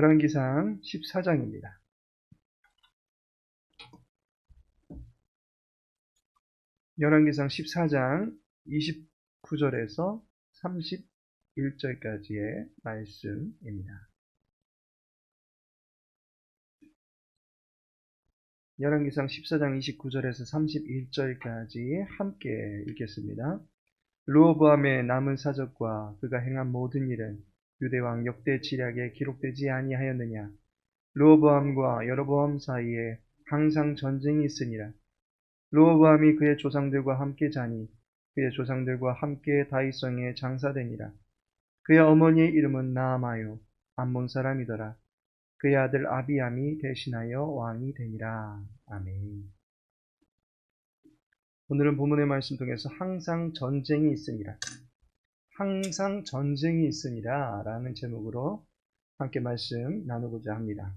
열왕기상 14장입니다. 열왕기상 14장 29절에서 31절까지의 말씀입니다. 열왕기상 14장 29절에서 31절까지 함께 읽겠습니다. 루어보암의 남은 사적과 그가 행한 모든 일은 유대왕 역대 지략에 기록되지 아니하였느냐? 루어보암과 여로보암 사이에 항상 전쟁이 있으니라. 루어보암이 그의 조상들과 함께 자니 그의 조상들과 함께 다이성에 장사되니라. 그의 어머니의 이름은 나아마요 암몬 사람이더라. 그의 아들 아비암이 대신하여 왕이 되니라. 아멘. 오늘은 본문의 말씀 통해서 항상 전쟁이 있으니라. 항상 전쟁이 있으니라 라는 제목으로 함께 말씀 나누고자 합니다.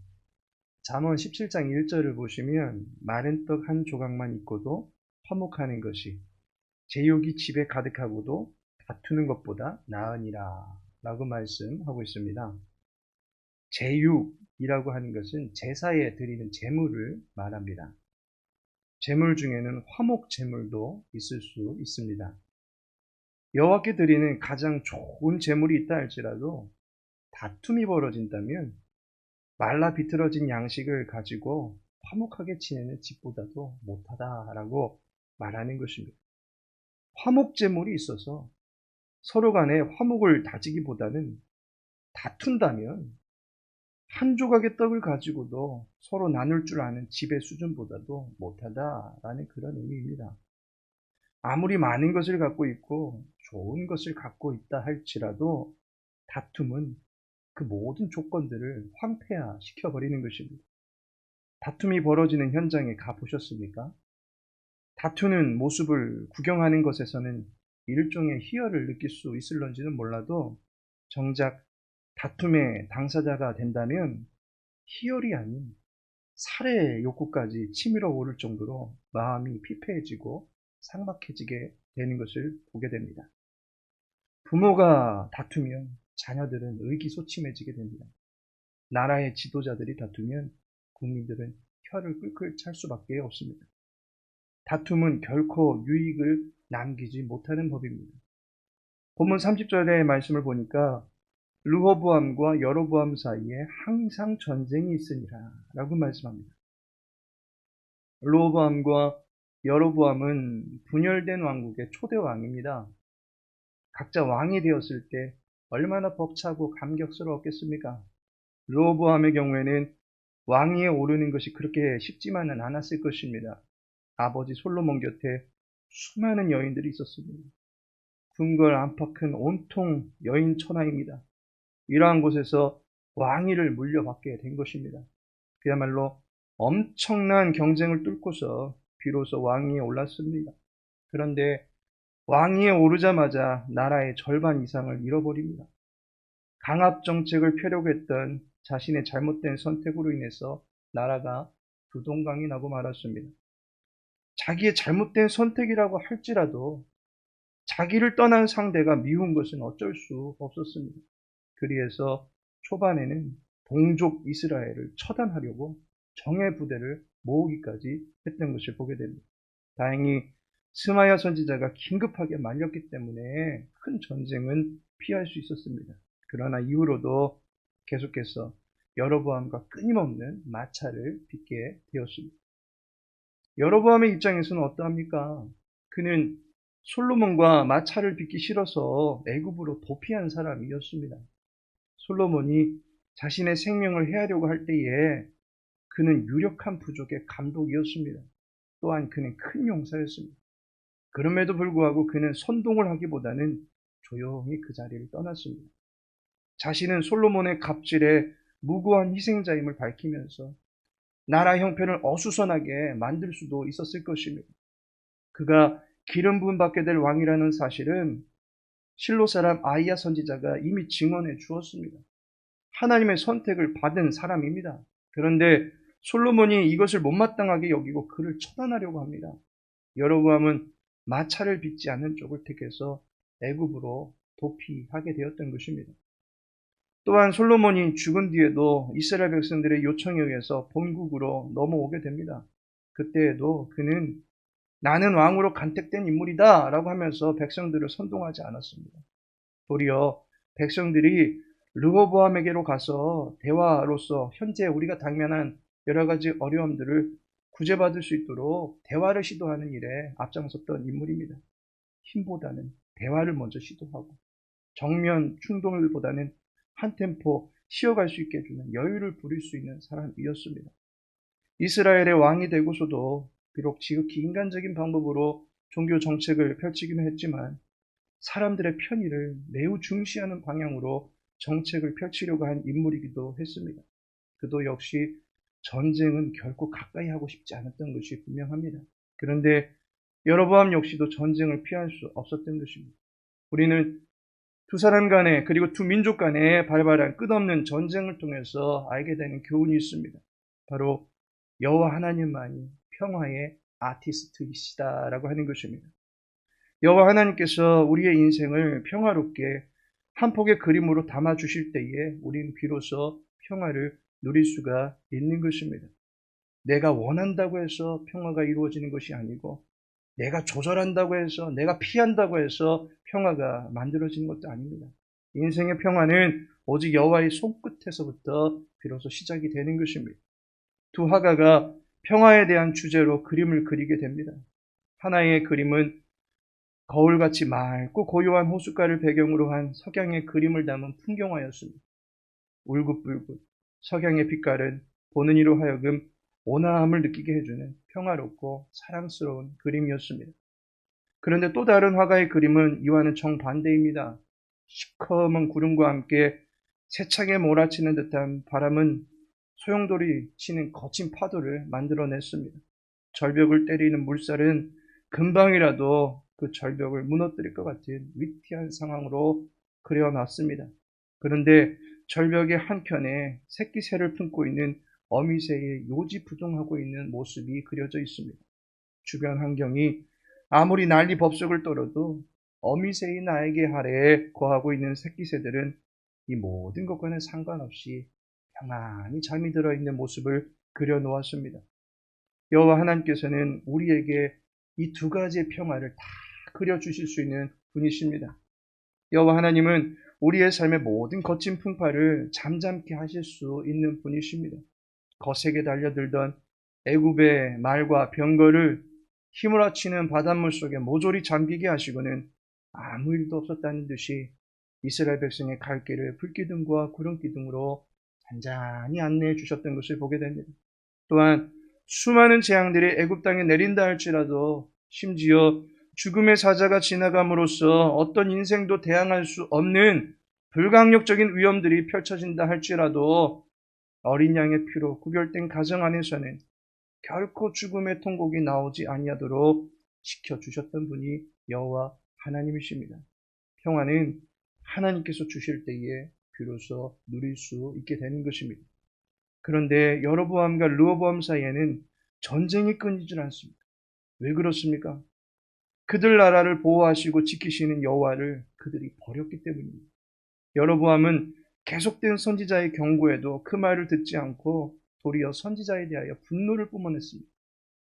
잠언 17장 1절을 보시면 마른 떡 한 조각만 있고도 화목하는 것이 제욕이 집에 가득하고도 다투는 것보다 나으니라 라고 말씀하고 있습니다. 제육이라고 하는 것은 제사에 드리는 제물을 말합니다. 제물 중에는 화목 제물도 있을 수 있습니다. 여호와께 드리는 가장 좋은 제물이 있다 할지라도 다툼이 벌어진다면 말라 비틀어진 양식을 가지고 화목하게 지내는 집보다도 못하다라고 말하는 것입니다. 화목 제물이 있어서 서로 간에 화목을 다지기보다는 다툰다면 한 조각의 떡을 가지고도 서로 나눌 줄 아는 집의 수준보다도 못하다라는 그런 의미입니다. 아무리 많은 것을 갖고 있고 좋은 것을 갖고 있다 할지라도 다툼은 그 모든 조건들을 황폐화 시켜버리는 것입니다. 다툼이 벌어지는 현장에 가보셨습니까? 다투는 모습을 구경하는 것에서는 일종의 희열을 느낄 수 있을런지는 몰라도 정작 다툼의 당사자가 된다면 희열이 아닌 살해 욕구까지 치밀어 오를 정도로 마음이 피폐해지고 삭막해지게 되는 것을 보게 됩니다. 부모가 다투면 자녀들은 의기소침해지게 됩니다. 나라의 지도자들이 다투면 국민들은 혀를 끌끌 찰 수밖에 없습니다. 다툼은 결코 유익을 남기지 못하는 법입니다. 본문 30절의 말씀을 보니까 르호보암과 여로보암 사이에 항상 전쟁이 있으니라 라고 말씀합니다. 르호보암과 여로보암은 분열된 왕국의 초대 왕입니다. 각자 왕이 되었을 때 얼마나 벅차고 감격스러웠겠습니까? 르호보암의 경우에는 왕위에 오르는 것이 그렇게 쉽지만은 않았을 것입니다. 아버지 솔로몬 곁에 수많은 여인들이 있었습니다. 궁궐 안팎은 온통 여인 천하입니다. 이러한 곳에서 왕위를 물려받게 된 것입니다. 그야말로 엄청난 경쟁을 뚫고서 비로소 왕위에 올랐습니다. 그런데 왕위에 오르자마자 나라의 절반 이상을 잃어버립니다. 강압 정책을 펴려고 했던 자신의 잘못된 선택으로 인해서 나라가 두동강이 나고 말았습니다. 자기의 잘못된 선택이라고 할지라도 자기를 떠난 상대가 미운 것은 어쩔 수 없었습니다. 그리해서 초반에는 동족 이스라엘을 처단하려고 정예 부대를 모으기까지 했던 것을 보게 됩니다. 다행히 스마야 선지자가 긴급하게 말렸기 때문에 큰 전쟁은 피할 수 있었습니다. 그러나 이후로도 계속해서 여로보암과 끊임없는 마찰을 빚게 되었습니다. 여로보암의 입장에서는 어떠합니까? 그는 솔로몬과 마찰을 빚기 싫어서 애굽으로 도피한 사람이었습니다. 솔로몬이 자신의 생명을 해하려고 할 때에 그는 유력한 부족의 감독이었습니다. 또한 그는 큰 용사였습니다. 그럼에도 불구하고 그는 선동을 하기보다는 조용히 그 자리를 떠났습니다. 자신은 솔로몬의 갑질에 무고한 희생자임을 밝히면서 나라 형편을 어수선하게 만들 수도 있었을 것입니다. 그가 기름 부음 받게 될 왕이라는 사실은 실로 사람 아이야 선지자가 이미 증언해 주었습니다. 하나님의 선택을 받은 사람입니다. 그런데 솔로몬이 이것을 못마땅하게 여기고 그를 처단하려고 합니다. 여로보암은 마차를 빚지 않는 쪽을 택해서 애굽으로 도피하게 되었던 것입니다. 또한 솔로몬이 죽은 뒤에도 이스라엘 백성들의 요청에 의해서 본국으로 넘어오게 됩니다. 그때에도 그는 나는 왕으로 간택된 인물이다 라고 하면서 백성들을 선동하지 않았습니다. 도리어 백성들이 르호보암에게로 가서 대화로서 현재 우리가 당면한 여러 가지 어려움들을 구제받을 수 있도록 대화를 시도하는 일에 앞장섰던 인물입니다. 힘보다는 대화를 먼저 시도하고 정면 충돌보다는 한 템포 쉬어갈 수 있게 해주는 여유를 부릴 수 있는 사람이었습니다. 이스라엘의 왕이 되고서도 비록 지극히 인간적인 방법으로 종교 정책을 펼치기는 했지만 사람들의 편의를 매우 중시하는 방향으로 정책을 펼치려고 한 인물이기도 했습니다. 그도 역시 전쟁은 결코 가까이 하고 싶지 않았던 것이 분명합니다. 그런데 여러보암 역시도 전쟁을 피할 수 없었던 것입니다. 우리는 두 사람 간에 그리고 두 민족 간에 발발한 끝없는 전쟁을 통해서 알게 되는 교훈이 있습니다. 바로 여호와 하나님만이 평화의 아티스트이시다라고 하는 것입니다. 여호와 하나님께서 우리의 인생을 평화롭게 한 폭의 그림으로 담아 주실 때에 우리는 비로소 평화를 누릴 수가 있는 것입니다. 내가 원한다고 해서 평화가 이루어지는 것이 아니고 내가 조절한다고 해서 내가 피한다고 해서 평화가 만들어지는 것도 아닙니다. 인생의 평화는 오직 여호와의 손끝에서부터 비로소 시작이 되는 것입니다. 두 화가가 평화에 대한 주제로 그림을 그리게 됩니다. 하나의 그림은 거울같이 맑고 고요한 호숫가를 배경으로 한 석양의 그림을 담은 풍경화였습니다. 울긋불긋 석양의 빛깔은 보는 이로 하여금 온화함을 느끼게 해주는 평화롭고 사랑스러운 그림이었습니다. 그런데 또 다른 화가의 그림은 이와는 정반대입니다. 시커먼 구름과 함께 세차게 몰아치는 듯한 바람은 소용돌이 치는 거친 파도를 만들어냈습니다. 절벽을 때리는 물살은 금방이라도 그 절벽을 무너뜨릴 것 같은 위태한 상황으로 그려놨습니다. 그런데 절벽의 한켠에 새끼새를 품고 있는 어미새의 요지부동하고 있는 모습이 그려져 있습니다. 주변 환경이 아무리 난리 법석을 떨어도 어미새의 나에게 아래에 거하고 있는 새끼새들은 이 모든 것과는 상관없이 평안히 잠이 들어 있는 모습을 그려 놓았습니다. 여호와 하나님께서는 우리에게 이 두 가지의 평화를 다 그려 주실 수 있는 분이십니다. 여호와 하나님은 우리의 삶의 모든 거친 풍파를 잠잠케 하실 수 있는 분이십니다. 거세게 달려들던 애굽의 말과 병거를 힘을아치는 바닷물 속에 모조리 잠기게 하시고는 아무 일도 없었다는 듯이 이스라엘 백성의 갈 길을 불기둥과 구름기둥으로 잔잔히 안내해 주셨던 것을 보게 됩니다. 또한 수많은 재앙들이 애굽 땅에 내린다 할지라도 심지어 죽음의 사자가 지나감으로써 어떤 인생도 대항할 수 없는 불강력적인 위험들이 펼쳐진다 할지라도 어린 양의 피로 구별된 가정 안에서는 결코 죽음의 통곡이 나오지 아니하도록 지켜주셨던 분이 여호와 하나님이십니다. 평화는 하나님께서 주실 때에 비로소 누릴 수 있게 되는 것입니다. 그런데 여로보암과 르호보암 사이에는 전쟁이 끊이질 않습니다. 왜 그렇습니까? 그들 나라를 보호하시고 지키시는 여호와를 그들이 버렸기 때문입니다. 여로보암은 계속된 선지자의 경고에도 그 말을 듣지 않고 도리어 선지자에 대하여 분노를 뿜어냈습니다.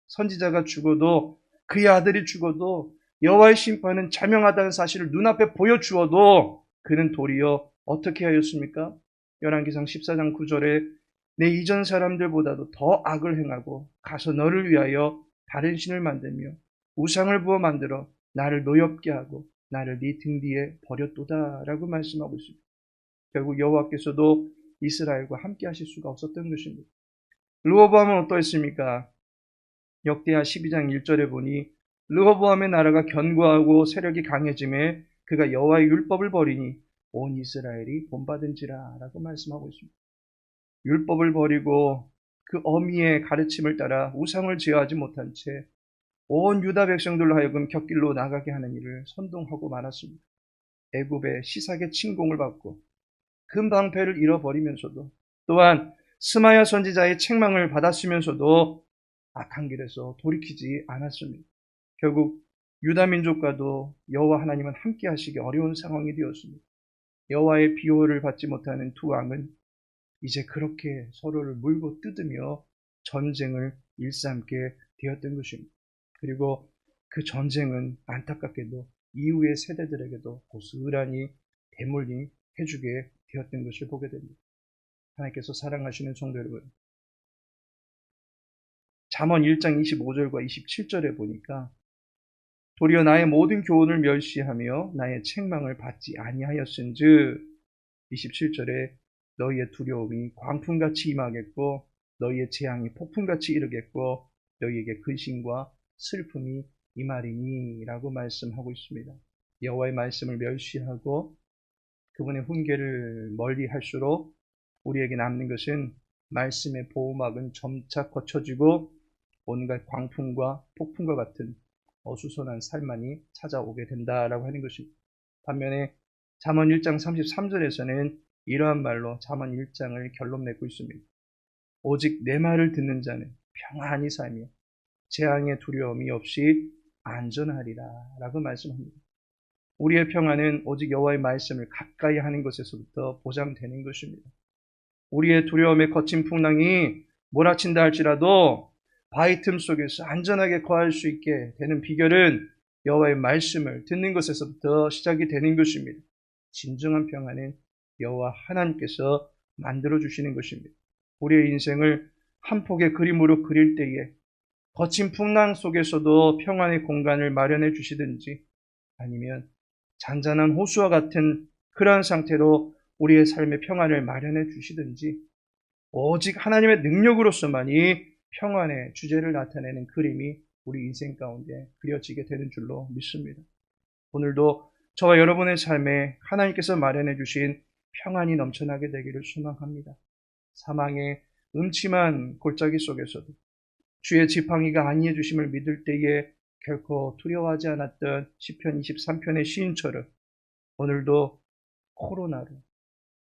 선지자가 죽어도 그의 아들이 죽어도 여호와의 심판은 자명하다는 사실을 눈앞에 보여주어도 그는 도리어 어떻게 하였습니까? 열왕기상 14장 9절에 내 이전 사람들보다도 더 악을 행하고 가서 너를 위하여 다른 신을 만들며 우상을 부어 만들어 나를 노엽게 하고 나를 네 등 뒤에 버렸도다라고 말씀하고 있습니다. 결국 여호와께서도 이스라엘과 함께 하실 수가 없었던 것입니다. 르호보암은 어떠했습니까? 역대하 12장 1절에 보니 르호보암의 나라가 견고하고 세력이 강해짐에 그가 여호와의 율법을 버리니 온 이스라엘이 본받은지라라고 말씀하고 있습니다. 율법을 버리고 그 어미의 가르침을 따라 우상을 제어하지 못한 채 온 유다 백성들로 하여금 곁길로 나가게 하는 일을 선동하고 말았습니다. 애굽의 시삭의 침공을 받고 큰 방패를 잃어버리면서도 또한 스마야 선지자의 책망을 받았으면서도 악한 길에서 돌이키지 않았습니다. 결국 유다 민족과도 여호와 하나님은 함께 하시기 어려운 상황이 되었습니다. 여호와의 비호를 받지 못하는 두 왕은 이제 그렇게 서로를 물고 뜯으며 전쟁을 일삼게 되었던 것입니다. 그리고 그 전쟁은 안타깝게도 이후의 세대들에게도 고스란히 대물림 해주게 되었던 것을 보게 됩니다. 하나님께서 사랑하시는 성도 여러분, 잠언 1장 25절과 27절에 보니까 도리어 나의 모든 교훈을 멸시하며 나의 책망을 받지 아니하였은즉 27절에 너희의 두려움이 광풍같이 임하겠고 너희의 재앙이 폭풍같이 이르겠고 너희에게 근심과 슬픔이 임하리니라고 말씀하고 있습니다. 여호와의 말씀을 멸시하고 그분의 훈계를 멀리 할수록 우리에게 남는 것은 말씀의 보호막은 점차 거쳐지고 온갖 광풍과 폭풍과 같은 어수선한 삶만이 찾아오게 된다라고 하는 것입니다. 반면에 잠언 1장 33절에서는 이러한 말로 잠언 1장을 결론 맺고 있습니다. 오직 내 말을 듣는 자는 평안히 살며 재앙의 두려움이 없이 안전하리라 라고 말씀합니다. 우리의 평안은 오직 여호와의 말씀을 가까이 하는 것에서부터 보장되는 것입니다. 우리의 두려움의 거친 풍랑이 몰아친다 할지라도 바위 틈 속에서 안전하게 거할 수 있게 되는 비결은 여호와의 말씀을 듣는 것에서부터 시작이 되는 것입니다. 진정한 평안은 여호와 하나님께서 만들어 주시는 것입니다. 우리의 인생을 한 폭의 그림으로 그릴 때에 거친 풍랑 속에서도 평안의 공간을 마련해 주시든지 아니면 잔잔한 호수와 같은 그러한 상태로 우리의 삶의 평안을 마련해 주시든지 오직 하나님의 능력으로서만이 평안의 주제를 나타내는 그림이 우리 인생 가운데 그려지게 되는 줄로 믿습니다. 오늘도 저와 여러분의 삶에 하나님께서 마련해 주신 평안이 넘쳐나게 되기를 소망합니다. 사망의 음침한 골짜기 속에서도 주의 지팡이가 안위해 주심을 믿을 때에 결코 두려워하지 않았던 시편 23편의 시인처럼 오늘도 코로나로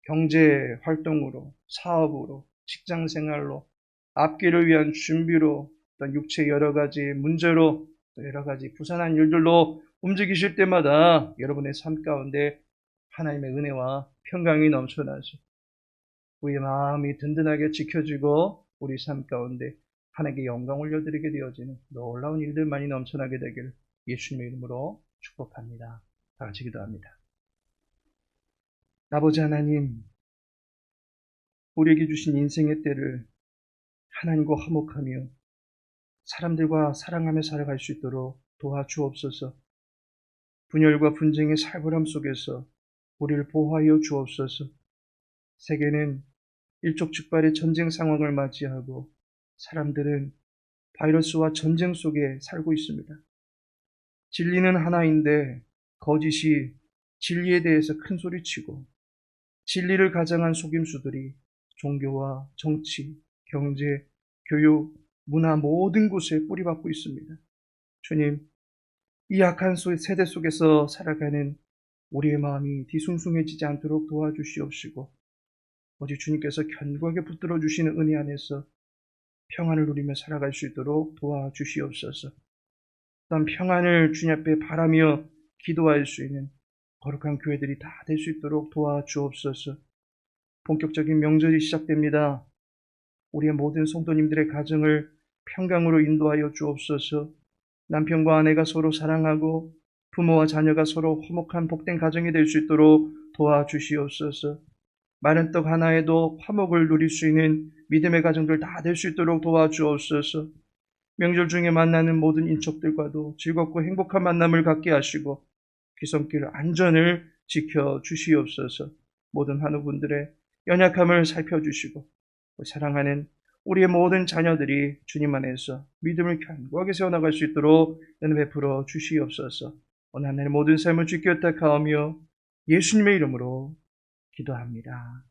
경제 활동으로 사업으로 직장 생활로 앞길을 위한 준비로 어떤 육체 여러 가지 문제로 또 여러 가지 부산한 일들로 움직이실 때마다 여러분의 삶 가운데 하나님의 은혜와 평강이 넘쳐나서 우리의 마음이 든든하게 지켜지고 우리 삶 가운데 하나님께 영광 올려드리게 되어지는 놀라운 일들만이 넘쳐나게 되길 예수님의 이름으로 축복합니다. 다 같이 기도합니다. 아버지 하나님, 우리에게 주신 인생의 때를 하나님과 화목하며 사람들과 사랑하며 살아갈 수 있도록 도와주옵소서. 분열과 분쟁의 살벌함 속에서 우리를 보호하여 주옵소서. 세계는 일촉즉발의 전쟁 상황을 맞이하고 사람들은 바이러스와 전쟁 속에 살고 있습니다. 진리는 하나인데 거짓이 진리에 대해서 큰 소리치고 진리를 가장한 속임수들이 종교와 정치, 경제, 교육, 문화 모든 곳에 뿌리박고 있습니다. 주님, 이 약한 세대 속에서 살아가는 우리의 마음이 뒤숭숭해지지 않도록 도와주시옵시고, 어제 주님께서 견고하게 붙들어 주시는 은혜 안에서 평안을 누리며 살아갈 수 있도록 도와주시옵소서. 또한 평안을 주님 앞에 바라며 기도할 수 있는 거룩한 교회들이 다 될 수 있도록 도와주옵소서. 본격적인 명절이 시작됩니다. 우리의 모든 성도님들의 가정을 평강으로 인도하여 주옵소서. 남편과 아내가 서로 사랑하고 부모와 자녀가 서로 화목한 복된 가정이 될 수 있도록 도와주시옵소서. 마른 떡 하나에도 화목을 누릴 수 있는 믿음의 가정들 다 될 수 있도록 도와주옵소서. 명절 중에 만나는 모든 인척들과도 즐겁고 행복한 만남을 갖게 하시고 귀성길 안전을 지켜 주시옵소서. 모든 한우분들의 연약함을 살펴주시고 사랑하는 우리의 모든 자녀들이 주님 안에서 믿음을 견고하게 세워나갈 수 있도록 은혜 베풀어 주시옵소서. 오늘 하늘 모든 삶을 주께 탁하오며 예수님의 이름으로 기도합니다.